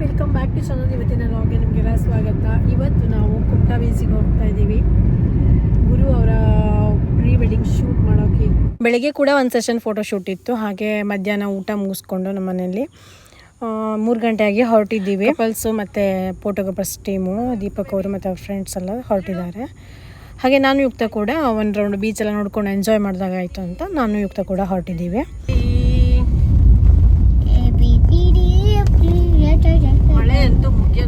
Welcome back to channel ಇವತ್ತಿನ ಲಾಗ್ಗೆ ನಿಮಗೆಲ್ಲ ಸ್ವಾಗತ. ಇವತ್ತು ನಾವು ಕುಮಟಾ ಬೀಸಿಗೆ ಹೋಗ್ತಾ ಇದ್ದೀವಿ. ಗುರು ಅವರ ಪ್ರೀ ವೆಡ್ಡಿಂಗ್ ಶೂಟ್ ಮಾಡೋಕೆ. ಬೆಳಗ್ಗೆ ಕೂಡ ಒಂದು ಸೆಷನ್ ಫೋಟೋ ಶೂಟ್ ಇತ್ತು. ಹಾಗೆ ಮಧ್ಯಾಹ್ನ ಊಟ ಮುಗಿಸ್ಕೊಂಡು ನಮ್ಮ ಮನೆಯಲ್ಲಿ ಮೂರು ಗಂಟೆಯಾಗಿ ಹೊರಟಿದ್ದೀವಿ. ಕಪಲ್ಸು ಮತ್ತು ಫೋಟೋಗ್ರಾಫರ್ಸ್ ಟೀಮು ದೀಪಕ್ ಅವರು ಮತ್ತು ಅವ್ರ ಫ್ರೆಂಡ್ಸ್ ಎಲ್ಲ ಹೊರಟಿದ್ದಾರೆ. ಹಾಗೆ ನಾನು, ಯುಕ್ತ ಕೂಡ ಒಂದು ರೌಂಡ್ ಬೀಚೆಲ್ಲ ನೋಡ್ಕೊಂಡು ಎಂಜಾಯ್ ಮಾಡಿದಾಗ ಆಯಿತು ಅಂತ ನಾನು, ಯುಕ್ತ ಕೂಡ ಹೊರಟಿದ್ದೀವಿ ಮಳೆ ಅಂತೂ ಮುಖ್ಯ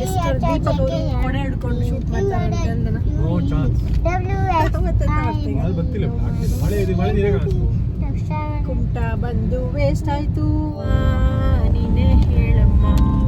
ಮಿಸ್ಟರ್ ದೀಪಕ್ ಅವರು ಕೊಡೆ ಹಿಡ್ಕೊಂಡು ಶೂಟ್ ಮಾಡ್ತಾರೆ ಗಂಧನ ನೋ ಚಾನ್ಸ್ ಮಳೆ ಬರ್ತಿಲ್ಲ ಆಗ್ತಿಲ್ಲ. ಮಳೆ ಇದೆ ಮಳೆ ನೀರೇ ಕಾಣಿಸ್ತು ಕುಮಟ ಬಂದು ವೇಸ್ಟ್ ಆಯ್ತು. ಆ, ನೀನೇ ಹೇಳಮ್ಮ.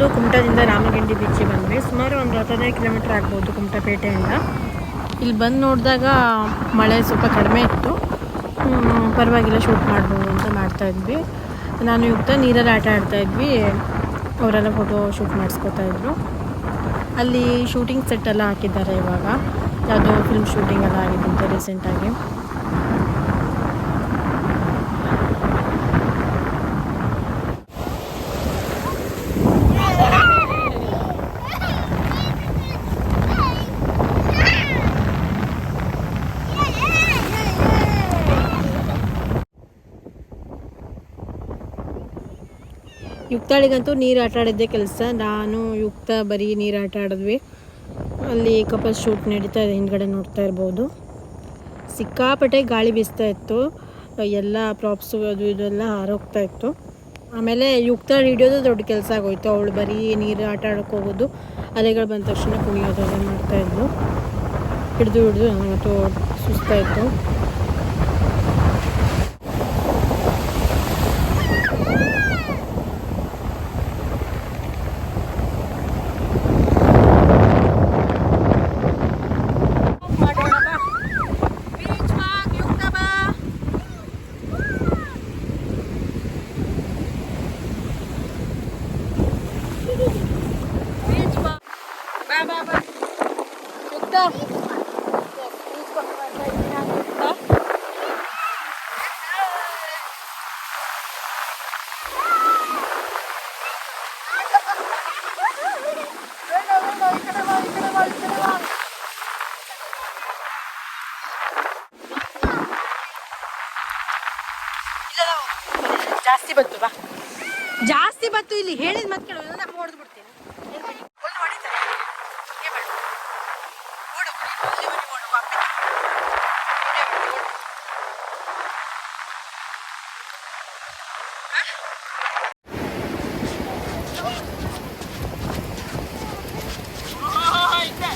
ಬಂದು ಕುಮಟಾದಿಂದ ರಾಮಗಿಂಡಿ ಬೀಚಿಗೆ ಬಂದ್ವಿ. ಸುಮಾರು ಒಂದು ಹತ್ತನೇ ಕಿಲೋಮೀಟ್ರ್ ಆಗ್ಬೋದು ಕುಮಟಾಪೇಟೆಯಿಂದ. ಇಲ್ಲಿ ಬಂದು ನೋಡಿದಾಗ ಮಳೆ ಸ್ವಲ್ಪ ಕಡಿಮೆ ಇತ್ತು. ಪರವಾಗಿಲ್ಲ ಶೂಟ್ ಮಾಡ್ಬೋದು ಅಂತ ಮಾಡ್ತಾ ಇದ್ವಿ. ನಾನು ಯುಕ್ತ ನೀರಲ್ಲಿ ಆಟ ಆಡ್ತಾ ಇದ್ವಿ. ಅವರೆಲ್ಲ ಫೋಟೋ ಶೂಟ್ ಮಾಡಿಸ್ಕೊತಾ ಇದ್ರು. ಅಲ್ಲಿ ಶೂಟಿಂಗ್ ಸೆಟ್ ಎಲ್ಲ ಹಾಕಿದ್ದಾರೆ ಇವಾಗ. ಯಾವುದೋ ಫಿಲ್ಮ್ ಶೂಟಿಂಗ್ ಎಲ್ಲ ಆಗಿದ್ದಂತೆ ರೀಸೆಂಟಾಗಿ ಯುಕ್ತಾಳಿಗಂತೂ ನೀರು ಆಟ ಆಡಿದ್ದೆ ಕೆಲಸ. ನಾನು ಯುಕ್ತ ಬರೀ ನೀರು ಆಟ ಆಡಿದ್ವಿ. ಅಲ್ಲಿ ಕಪಲ್ ಶೂಟ್ ನಡೀತಾ ಇದೆ, ಹಿಂದ್ಗಡೆ ನೋಡ್ತಾ ಇರ್ಬೋದು. ಸಿಕ್ಕಾಪಟ್ಟೆ ಗಾಳಿ ಬೀಸ್ತಾ ಇತ್ತು. ಎಲ್ಲ ಪ್ರಾಪ್ಸು ಅದು ಇದೆಲ್ಲ ಹಾರೋಗ್ತಾ ಇತ್ತು. ಆಮೇಲೆ ಯುಕ್ತ ಹಿಡಿಯೋದು ದೊಡ್ಡ ಕೆಲಸ ಆಗೋಯ್ತು. ಅವಳು ಬರೀ ನೀರು ಆಟ ಆಡೋಕೆ ಹೋಗೋದು. ಅಲೆಗಳು ಬಂದ ತಕ್ಷಣ ಕುಣಿಯೋದು ಮಾಡ್ತಾಯಿದ್ಲು ಹಿಡಿದು ಹಿಡಿದು ನನಗಂತೂ ಸುಸ್ತಾಯಿತ್ತು ಮಾಡೋಣ ಬಾ ಬೀಚ್ ವಾಕ್ ಯುಕ್ತ ಬಾ ಬೀಚ್ ಬಾ ಬಾ ಬಾ ಬಾ ಯುಕ್ತ ಬೀಚ್ ವಾಕ್ ಮಾಡ್ತಾ ಇದ್ದೀನಿ ನಾನು ಯುಕ್ತ ಬೇಡ, ಬೇಡ, ಈ ಕಡೆ ಬಾ, ಈ ಕಡೆ ಬಾ, ಈ ಕಡೆ ಬಾ. ಜಾಸ್ತಿ ಬತ್ತು ಬಾ ಜಾಸ್ತಿ ಬತ್ತು ಇಲ್ಲಿ ಹೇಳಿದ ಮತ್ತೆ ಕೇಳು ಇಲ್ಲ ああ痛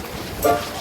い。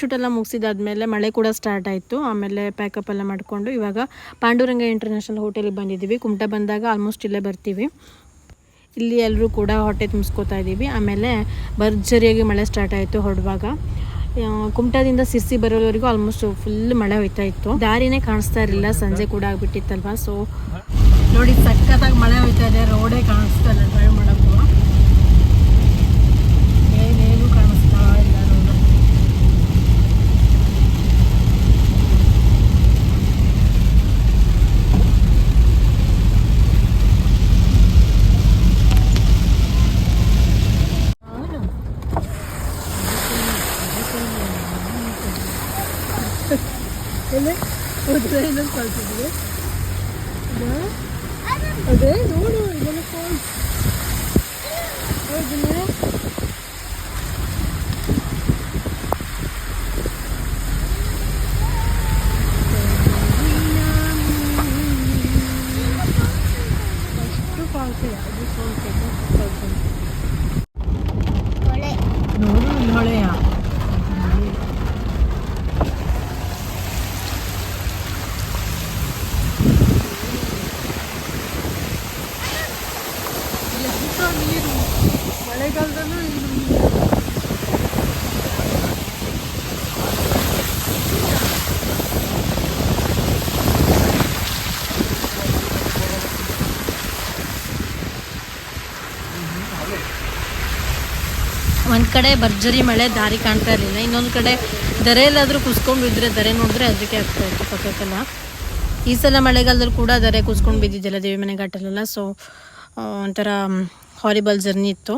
ಶೂಟ್ ಎಲ್ಲ ಮುಗಿಸಿದಾದ್ಮೇಲೆ ಮಳೆ ಕೂಡ ಸ್ಟಾರ್ಟ್ ಆಯಿತು. ಆಮೇಲೆ ಪ್ಯಾಕಪ್ ಎಲ್ಲ ಮಾಡಿಕೊಂಡು ಇವಾಗ ಪಾಂಡುರಂಗ ಇಂಟರ್ನ್ಯಾಷನಲ್ ಹೋಟೆಲಿಗೆ ಬಂದಿದ್ದೀವಿ. ಕುಮಟ ಬಂದಾಗ ಆಲ್ಮೋಸ್ಟ್ ಇಲ್ಲೇ ಬರ್ತೀವಿ. ಇಲ್ಲಿ ಎಲ್ಲರೂ ಕೂಡ ಹೊಟ್ಟೆ ತುಂಬಿಸ್ಕೋತಾ ಇದ್ದೀವಿ. ಆಮೇಲೆ ಭರ್ಜರಿಯಾಗಿ ಮಳೆ ಸ್ಟಾರ್ಟ್ ಆಯಿತು ಹೊರಡುವಾಗ. ಕುಮಟಾದಿಂದ ಸಿರ್ಸಿ ಬರೋವರೆಗೂ ಆಲ್ಮೋಸ್ಟ್ ಫುಲ್ ಮಳೆ ಹೋಯ್ತಾ ಇತ್ತು. ದಾರಿನೇ ಕಾಣಿಸ್ತಾ ಇರಲಿಲ್ಲ. ಸಂಜೆ ಕೂಡ ಆಗ್ಬಿಟ್ಟಿತ್ತಲ್ವಾ? ಸೊ ನೋಡಿ ಸಕ್ಕತ್ತಾಗಿ ಮಳೆ ಹೋಯ್ತಾ ಇದೆ. Dahil ang kalto dito. Diba? Ade, no, no, iba na fall. Oh, dito na. False, yeah, this false. ಮಳೆಗಾಲದಲ್ಲೂ ಇದು. ಒಂದು ಕಡೆ ಭರ್ಜರಿ ಮಳೆ, ದಾರಿ ಕಾಣ್ತಾ ಇರಲಿಲ್ಲ. ಇನ್ನೊಂದು ಕಡೆ ದರೆಯಲ್ಲಾದ್ರೂ ಕುಸ್ಕೊಂಡು ಬಿದ್ದರೆ ದರೆ ನೋಡಿದ್ರೆ ಅದಕ್ಕೆ ಆಗ್ತಾ ಇತ್ತು ಪಕ್ಕಕ್ಕೆಲ್ಲ. ಈ ಸಲ ಮಳೆಗಾಲದಲ್ಲಿ ಕೂಡ ದರೆ ಕುಸ್ಕೊಂಡು ಬಿದ್ದಿದ್ದಿಲ್ಲ ದೇವಿ ಮನೆ ಘಾಟಲ್ಲೆಲ್ಲ ಸೊ ಒಂಥರ ಹಾರಿಬಲ್ ಜರ್ನಿ ಇತ್ತು.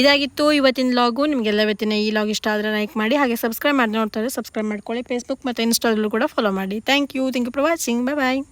ಇದಾಗಿತ್ತು ಇವತ್ತಿನ ಲಾಗು. ನಿಮಗೆಲ್ಲ ಇವತ್ತಿನ ಈ ಲಾಗ್ ಇಷ್ಟ ಆದರೆ ಲೈಕ್ ಮಾಡಿ, ಹಾಗೆ ಸಬ್ಸ್ಕ್ರೈಬ್ ಮಾಡಿ ನೋಡ್ತಾರೆ ಸಬ್ಸ್ಕ್ರೈಬ್ ಮಾಡ್ಕೊಳ್ಳಿ. ಫೇಸ್ಬುಕ್ ಮತ್ತು ಇನ್ಸ್ಟಾದಲ್ಲೂ ಕೂಡ ಫಾಲೋ ಮಾಡಿ. Thank you thank you for watching bye bye